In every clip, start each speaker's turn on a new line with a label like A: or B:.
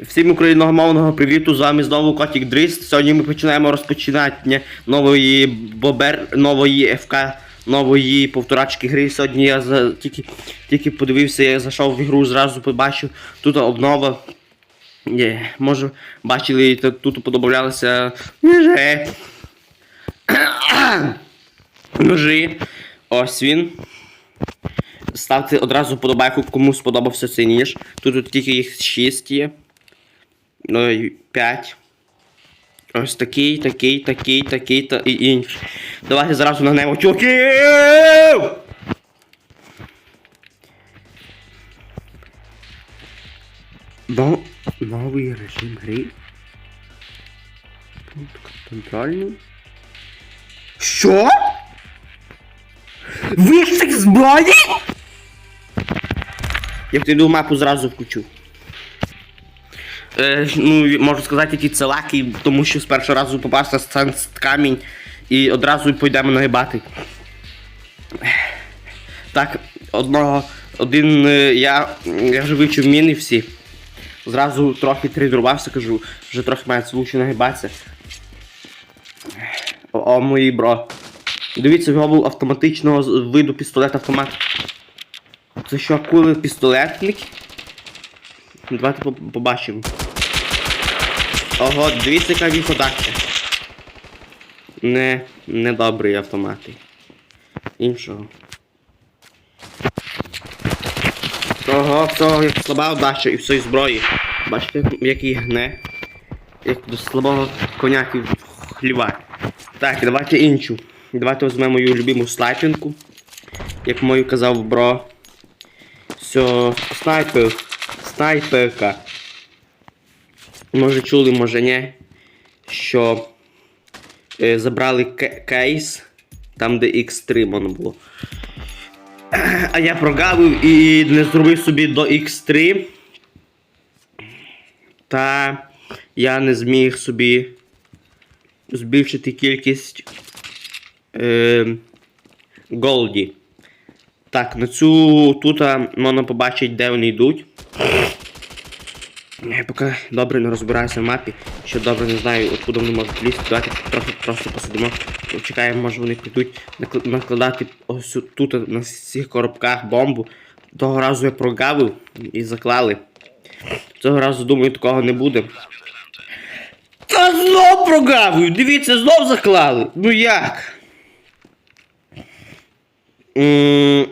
A: Всім україномовного привіту, з вами знову Котік Дріст. Сьогодні ми починаємо розпочинання нової бобер, нової ФК, нової повторачки гри. Сьогодні я за, тільки, тільки подивився, я зайшов в ігру, зразу побачив, тут обнова. Є, може, бачили, тут подобавлялися ножи. Ножи. Ось він. Ставте одразу подобайку, кому сподобався цей ніж. Тут, тут тільки їх 6 є. Ну, і 5. Ось такий, такий, такий, такий та і інший. Давайте зразу нагнемо чуваків! Но, новий режим гри. Пункт контрольний. Що? Вишик зброї? Я піду мапу зразу включу. Е, ну, можу сказати, які це лаки, тому що з першого разу попався сенс камінь і одразу пойдемо нагибати. Так, одного, один е, я, я вже вивчив міни всі. Зразу трохи тренувався, кажу, вже трохи має лучше нагибатися. О, о мої бро. Дивіться, його був автоматичного виду пістолет автомат. Це що, кули пістолетник? Давайте побачимо. Ого, дивіться, яка він подача. Не, не добрий автомати. Іншого. Ого, всього як слаба удача і всої зброї. Бачите, як, її гне. Як до слабого коняки хліва. Так, давайте іншу. Давайте візьмемо мою любиму снайпінку. Як мою казав бро. Все, снайпер. Снайперка. Може чули, може ні. Що е, забрали кейс, там де X3 воно було. А я прогавив і не зробив собі до X3. Та я не зміг собі збільшити кількість е, голді. Так, на цю тут можна побачити, де вони йдуть. Я поки добре не розбираюся в мапі, ще добре не знаю, откуда вони можуть лізти. Давайте трохи просто посидимо. Чекаємо, може вони прийдуть накладати ось тут на всіх коробках бомбу. Того разу я прогавив і заклали. Цього разу, думаю, такого не буде. Та знов прогавив! Дивіться, знов заклали! Ну як? М,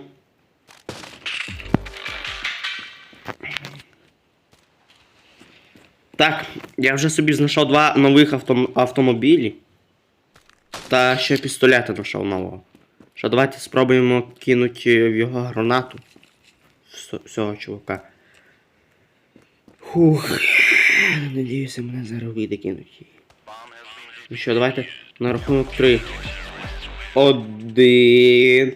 A: Так, я вже собі знайшов два нових авто... автомобілі. Та ще пістолета знайшов нового. Що давайте спробуємо кинути в його гранату. Всього чувака. Хух. Надіюся, мене зараз вийде кинуть. Ну що, давайте на рахунок три. Один.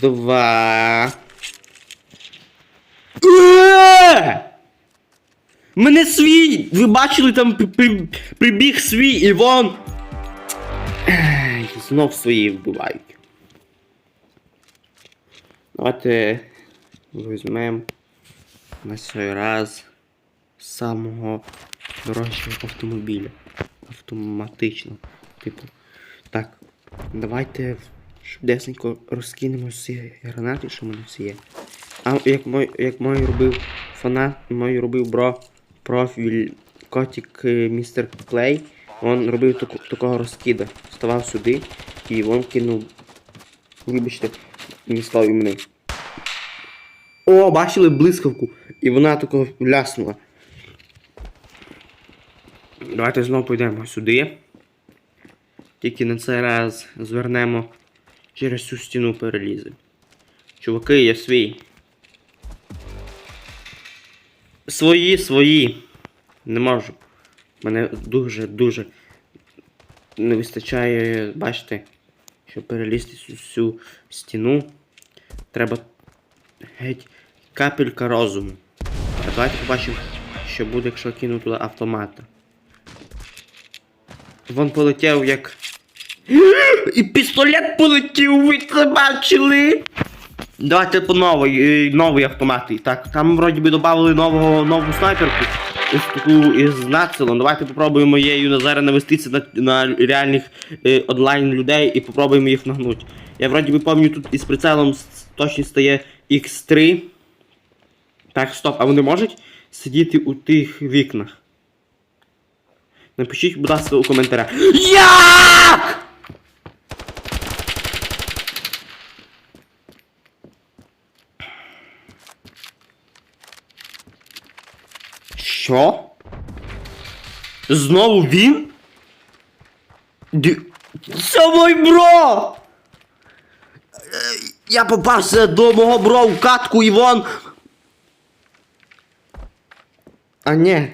A: Два. Мене свій! Ви бачили там при- при- прибіг свій і вон. Знов свої вбивають. Давайте візьмемо на цей раз самого дорожчого автомобіля. Автоматично. Типу. Так, давайте швидесенько розкинемо всі гранати, що в мене всі є. А як мой, як мой робив фанат, мой робив бро профіль котик е, містер Клей, він робив таку, такого розкида. Ставав сюди і він кинув. Вибачте, не став імени. О, бачили блискавку. І вона такого ляснула. Давайте знову підемо сюди. Тільки на цей раз звернемо через цю стіну переліземо. Чуваки, я свій. Свої, свої. Не можу. Мене дуже-дуже не вистачає, бачите, щоб перелізти цю всю стіну. Треба геть капелька розуму. А давайте побачимо, що буде, якщо кину туди автомата. Вон полетів як. І пістолет полетів, ви це бачили? Давайте по новий, е, новий автомат. Так, там вроді би додали нового нову снайперку. Ось таку із нацелом. Давайте попробуємо її на зараз навестися на, на реальних е, онлайн людей і попробуємо їх нагнути. Я вроді би пам'ятаю, тут із прицелом точно стає X3. Так, стоп, а вони можуть сидіти у тих вікнах? Напишіть, будь ласка, у коментарях. Як? Що? Знову він? Ді... Це мой бро! Е, Я попався до мого бро в катку і вон. А ні.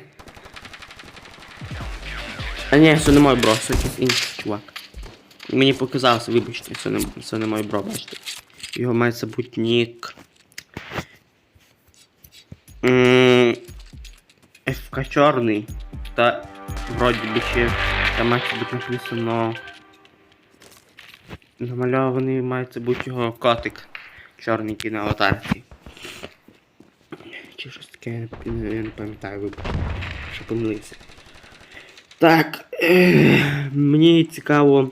A: А ні, це не мой бро, це якийсь інший чувак. Мені показалося, вибачте, це не, це не мой бро, бачите. Його має бути нік. ФК чорний. Та вроді би ще там має бути написано. Намальований має бути його котик. Чорненький на аватарці. Чи щось таке, я не, пам'ятаю, вибач. Що помилився. Так. Е, мені цікаво,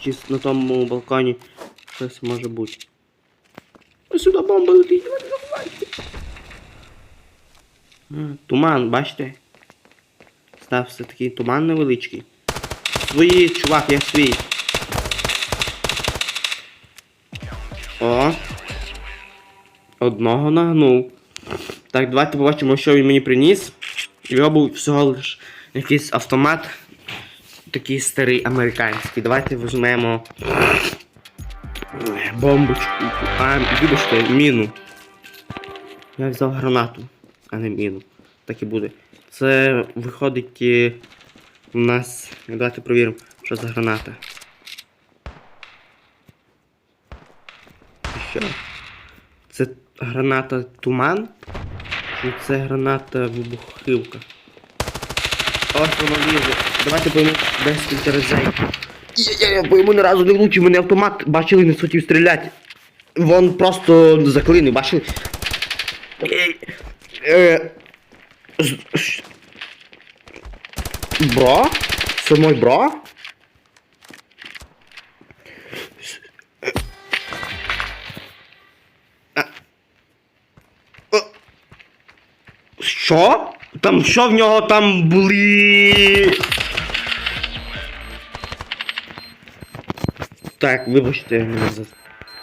A: чи на тому балконі щось може бути. Ось сюди бомба летить, давайте заховайте. А, Туман, бачите? Стався такий туман невеличкий. Свої, чувак, я свій. О. Одного нагнув. Так, давайте побачимо, що він мені приніс. Його був всього лиш якийсь автомат. Такий старий американський. Давайте візьмемо бомбочку. А, вибачте, міну. Я взяв гранату, а не міну. Так і буде. Це виходить е, у нас. Давайте провіримо, що за граната. Що? Це граната туман? Чи це граната вибухівка? Ось воно лізе. Давайте поймемо десь скільки разів. Я, я пойму ні разу не влучив, мене автомат бачили, не хотів стріляти. Вон просто заклинив, бачили? Е, е, з- ш- Бро? Це мой бро? С- е. А. О. Що? Там що в нього там були? Так, вибачте мене за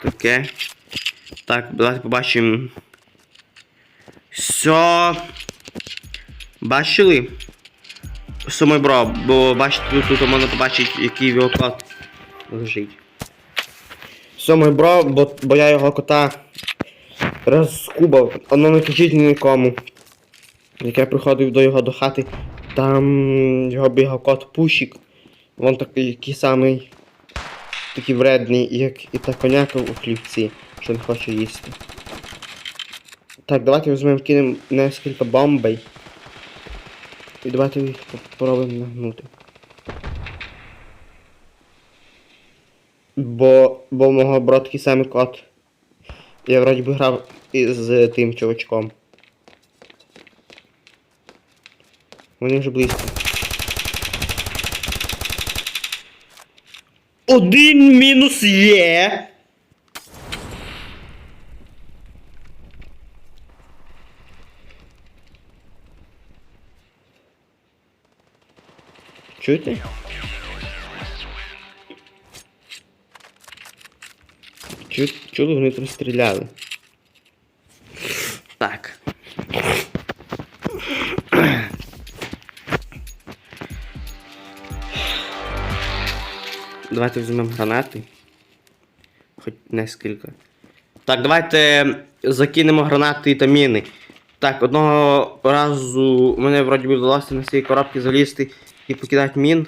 A: таке. Так, давайте побачимо. Все. Бачили? Бро, бо бачите, тут, можна побачити, який кот лежить. Бро, бо, бо я його кота розкубав. Воно не кажіть нікому. Як я приходив до його до хати, там його бігав кот Пушік. Вон такий який самий такий вредний, як і та коняка у хлівці, що не хоче їсти. Так, давайте візьмемо кинемо нескільки бомбей. І давайте їх попробуємо нагнути. Бо, бо мого брата такий самий кот. Я вроді би грав із тим чувачком. Вони вже близько. Один мінус є. Чуєте? Чу, чули, вони там стріляли. Так. Давайте візьмемо гранати. Хоч нескільки. Так, давайте закинемо гранати та міни. Так, одного разу мене вроді вдалося на ці коробки залізти і покидати мін.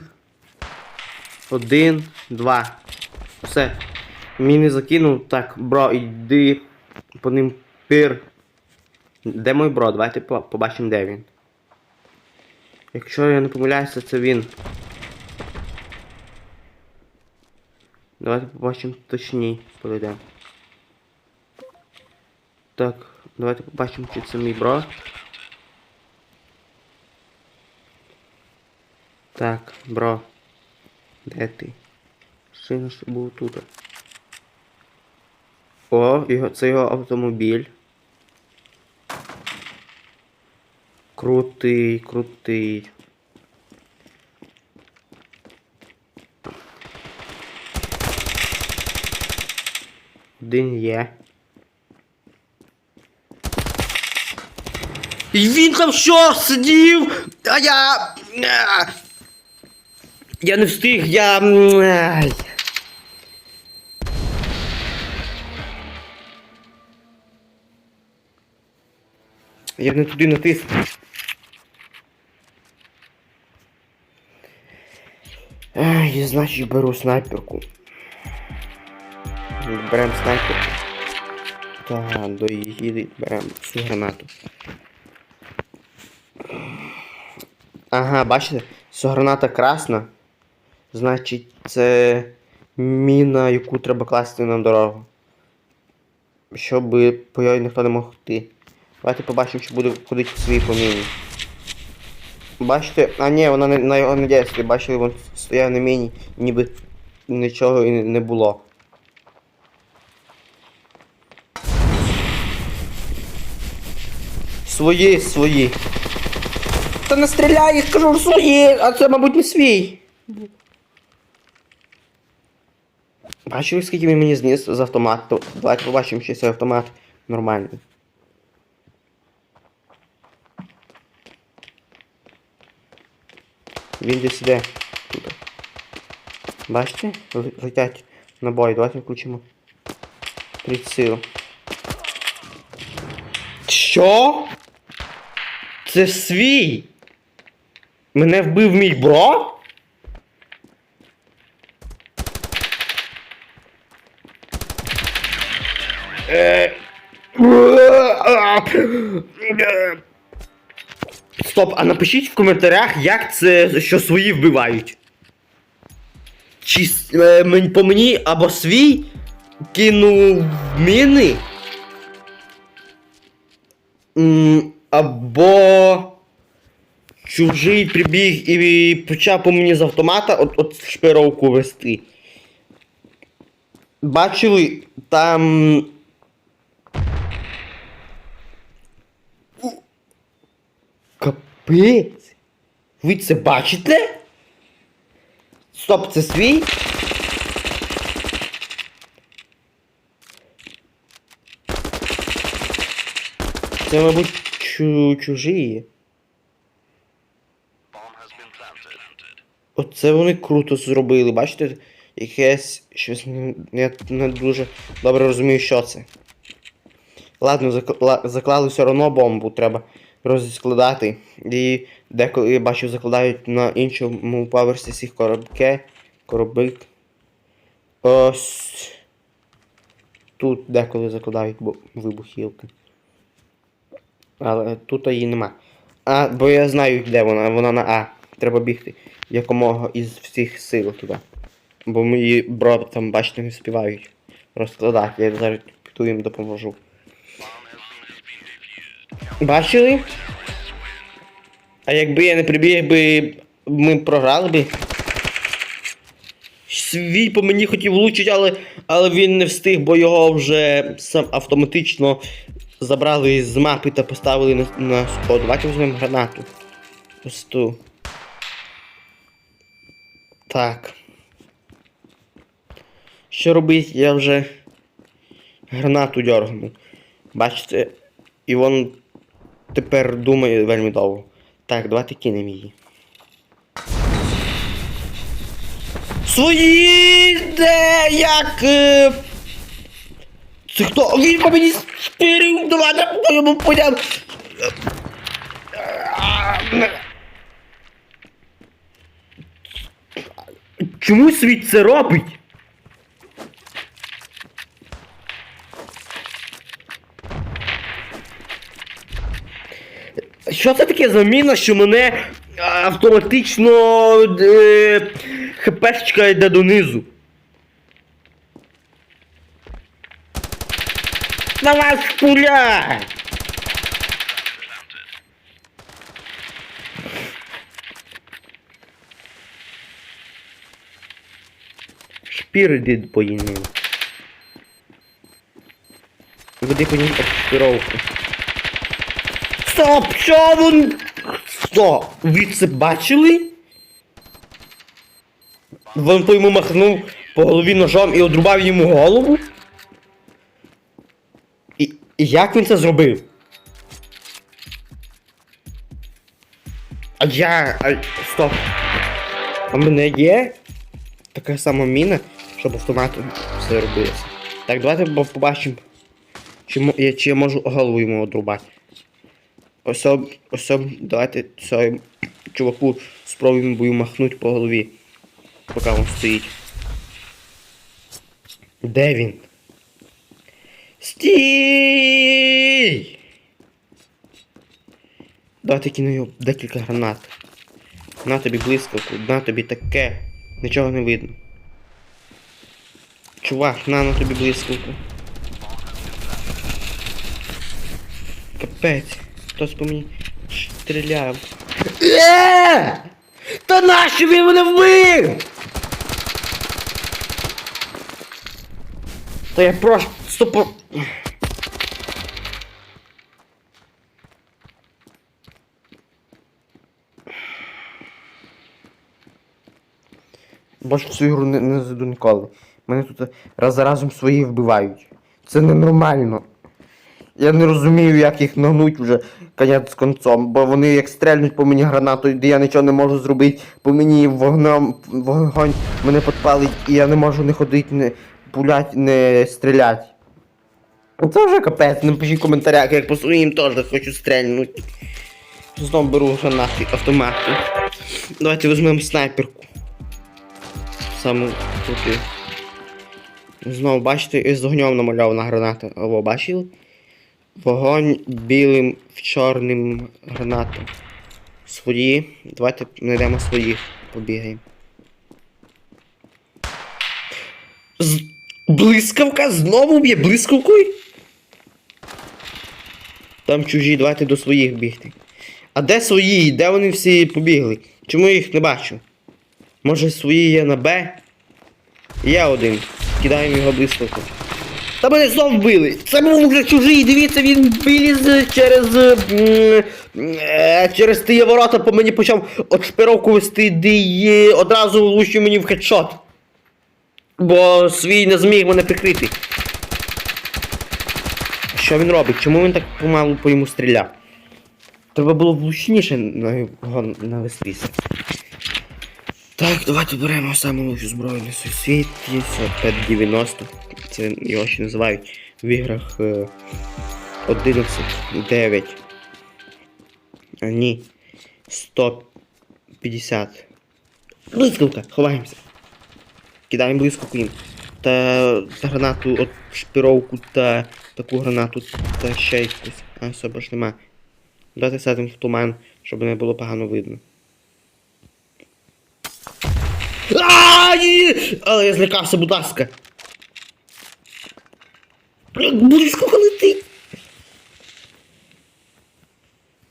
A: Один, два. Все. Міни закинув. Так, бро, йди по ним пир. Де мой бро? Давайте побачимо, де він. Якщо я не помиляюся, це він. Давайте побачимо точні, поведемо. Так, давайте побачимо, чи це мій бро. Так, бро. Де ти? Сильно що був тут. О, його, це його автомобіль. Крутий, крутий. Один є. І він там що сидів? А я. Я не встиг, я. Я не туди натис. Ай, значить беру снайперку. Беремо снайперку. Та до її беремо всю гранату. Ага, бачите, що граната красна. Значить, це міна, яку треба класти на дорогу. Щоб по йої ніхто не мог йти. Давайте побачимо, чи буде ходити свій по міні. Бачите, а ні, вона не, на його не дійствує. Бачили, він стояв на міні, ніби нічого і не було. Свої, свої. Та не стріляй, я кажу, свої, а це, мабуть, не свій. Бачили, скільки він мені зніс з автомату? Давайте побачимо, чи цей автомат нормальний. Він десь іде тут. Бачите? Летять набої. Давайте включимо. Приціл. Що? Це свій? Мене вбив мій бро? Е, Стоп, а напишіть в коментарях, як це, що свої вбивають. Чи е, по мені або свій кинув міни. Або чужий прибіг і почав по мені з автомата от, от шпировку вести. Бачили, там. Капець. Ви це бачите? Стоп, це свій? Це, мабуть, чу чужі. Оце вони круто зробили, бачите? Якесь щось я не дуже добре розумію, що це. Ладно, закла- заклали все одно бомбу, треба розскладати. І деколи я бачу закладають на іншому поверсі всіх коробке. Коробик. Ось. Тут деколи закладають вибухівки. Але тут її нема. А, бо я знаю, де вона. Вона на А. Треба бігти якомога із всіх сил туди. Бо мої бро там, бачите, не співають розкладати. Я зараз піду їм допоможу. Бачили? А якби я не прибіг би, ми програли би. Свій по мені хотів влучити, але, але він не встиг, бо його вже сам автоматично забрали з мапи та поставили на, на сход. Давайте візьмемо гранату. Ось ту. Так. Що робить? Я вже гранату дергну. Бачите, і він тепер думає вельми довго. Так, давайте кинемо її. Свої! Де як? е, Це хто? Він по мені спирив! Давайте по йому подям. Чому світ це робить? Що це таке за міна, що мене автоматично е, хпшечка йде донизу? Давай шпуляй! Шпір дід поїнив. Веди по ній експіровку. Стоп! Що вон? Що? Ви це бачили? Він по йому махнув по голові ножом і одрубав йому голову? І, і як він це зробив? А я. А, стоп. А мене є така сама міна, щоб автоматом все робилося. Так, давайте побачимо, чи, я- чи я можу голову йому одрубати. Ось, ось, давайте цьому чуваку спробуємо бою махнути по голові, поки він стоїть. Де він? Стій! Давайте кину його декілька гранат. На тобі блискавку, на тобі таке. Нічого не видно. Чувак, на на тобі блискавку. Капець. Хтось по мені стріляв. Е! Та нащо він мене вбив? Та я просто стопо. Бачу, цю ігру не, не зайду ніколи. Мене тут раз за разом свої вбивають. Це ненормально. Я не розумію, як їх нагнуть вже конець з концом, бо вони як стрельнуть по мені гранатою, де я нічого не можу зробити, по мені вогнем, вогонь мене підпалить, і я не можу не ходити, не пулять, не стріляти. Ну, Це вже капець, напишіть в коментарях, як по своїм теж хочу стрельнути. Знову беру гранати автомати. Давайте візьмемо снайперку. Саму круту. Знову бачите, із огнем намальована граната. Або бачили? Вогонь білим в чорним гранатом. Свої. Давайте знайдемо своїх. Побігаємо. З... Блискавка знову б'є блискавкою? Там чужі, давайте до своїх бігти. А де свої? Де вони всі побігли? Чому я їх не бачу? Може свої є на Б? Я один. Кидаємо його блискавку. Та мене знов вбили! Це був вже чужий, дивіться, він виліз через. е, через ті ворота по мені почав от шпировку вести, де одразу влучив мені в хедшот. Бо свій не зміг мене прикрити. Що він робить? Чому він так помалу по йому стріляв? Треба було влучніше його навестися. Так, давайте беремо саму лучшу зброю на свій світ. 590. Це його ще називають в іграх е, 11, 9. А ні. 150. Блискавка, ховаємося. Кидаємо блискавку їм. Та, та гранату от шпировку та таку гранату та ще якусь. А особо ж нема. Давайте садимо в туман, щоб не було погано видно. Ай! Але я злякався, будь ласка. Близько летить.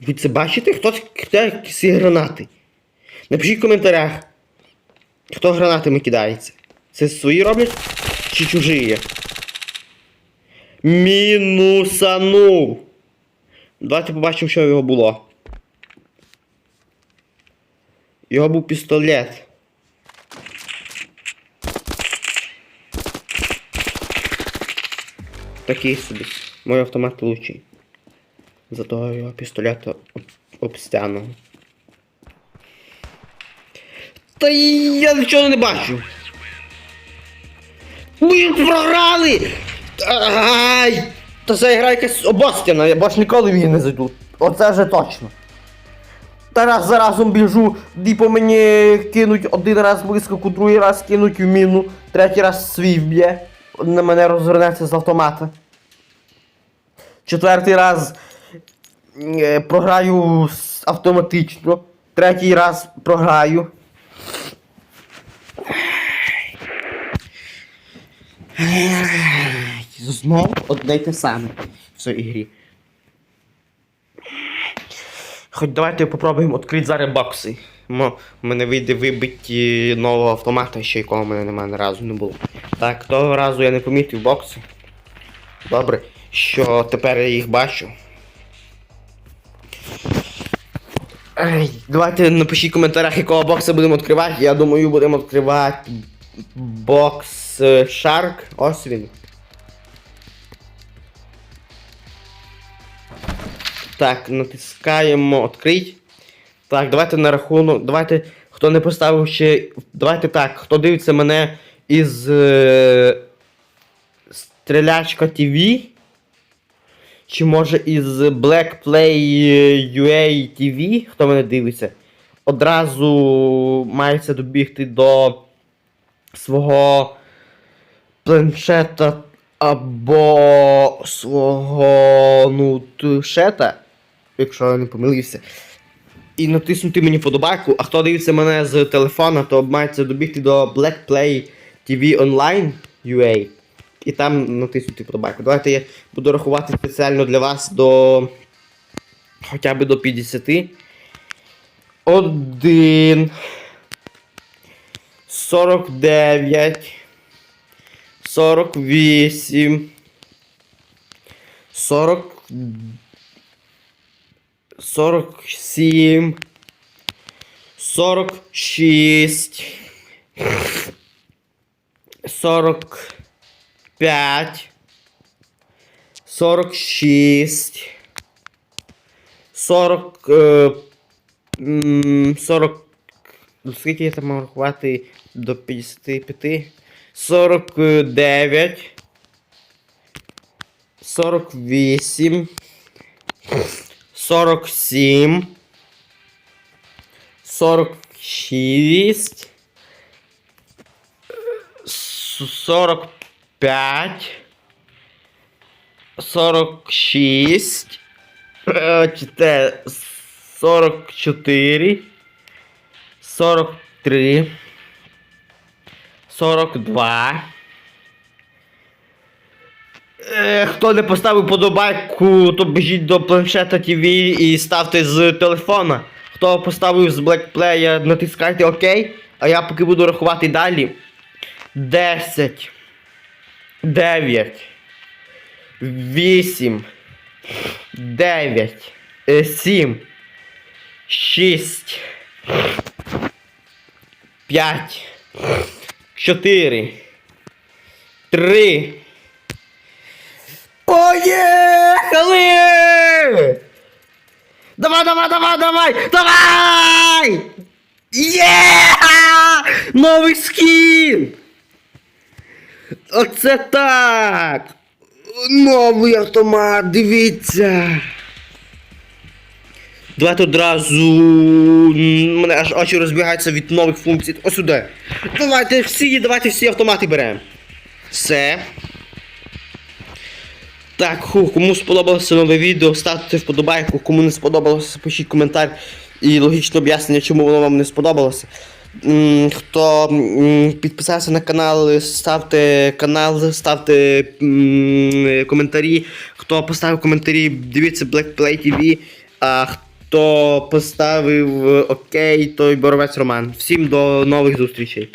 A: Ви це бачите? Хто кидає ці гранати? Напишіть в коментарях, хто гранатами кидається. Це свої роблять чи чужі є? Мінусанув. Давайте побачимо, що його було. Його був пістолет. Такий собі. Мой автомат лучший. Зато його пістолет об, обстяного. Та я нічого не бачу. Ми програли! Ай! Та це гра якась обостяна, я бач ніколи в її не зайду. Оце вже точно. Та раз за разом біжу, і по мені кинуть один раз блискавку, другий раз кинуть в міну, третій раз свій вб'є. На мене розвернеться з автомата. Четвертий раз е, програю автоматично. Третій раз програю. Знов одне й те саме в цій ігрі. Хоч давайте попробуємо відкрити зараз бокси. Мо, мене вийде вибиті нового автомата, ще якого в мене немає ні не було. Так, того разу я не помітив бокси. Добре, що тепер я їх бачу. Ей, давайте напишіть в коментарях, якого бокса будемо відкривати. Я думаю, будемо відкривати бокс е, Shark. Ось він. Так, натискаємо відкрить. Так, давайте на рахунок. Давайте, хто не поставив ще. Давайте так, хто дивиться мене із е, Стрілячка ТВ. Чи може із Black Play UA TV, хто мене дивиться, одразу мається добігти до свого планшета або свого нутшета, якщо я не помилився. І натиснути мені подобайку, а хто дивиться мене з телефона, то мається добігти до Black Play TV Online UA. І там натиснути подобайку. Давайте я буду рахувати спеціально для вас до. Хоча б до 50. Один. 49. 48. 40. 47. 46. 40. 5, 46, 40, е, м, 40, ну, скільки я там мав рахувати до 55, 49, 48, 47, 46, 40 5, 46, е, чте, 44, 43, 42. Е, Хто не поставив подобайку, то біжіть до планшета ТВ і ставте з телефона. Хто поставив з BlackPlay, натискайте ОК, а я поки буду рахувати далі. 10. 9, 8, 9, 7, 6, 5, 4, 3. Поїхали! Давай, давай, давай, давай! Давай! Є! Новий скін! Оце так! Новий автомат, дивіться! Давайте одразу. Мене аж очі розбігаються від нових функцій. Ось сюди. Давайте всі, давайте всі автомати беремо. Все. Так, ху, кому сподобалося нове відео, ставте вподобайку, кому не сподобалося, пишіть коментар і логічне об'яснення, чому воно вам не сподобалося. Хто підписався на канал, ставте канал, ставте коментарі. Хто поставив коментарі, дивіться Black Play TV. А хто поставив е, окей, той боровець Роман. Всім до нових зустрічей.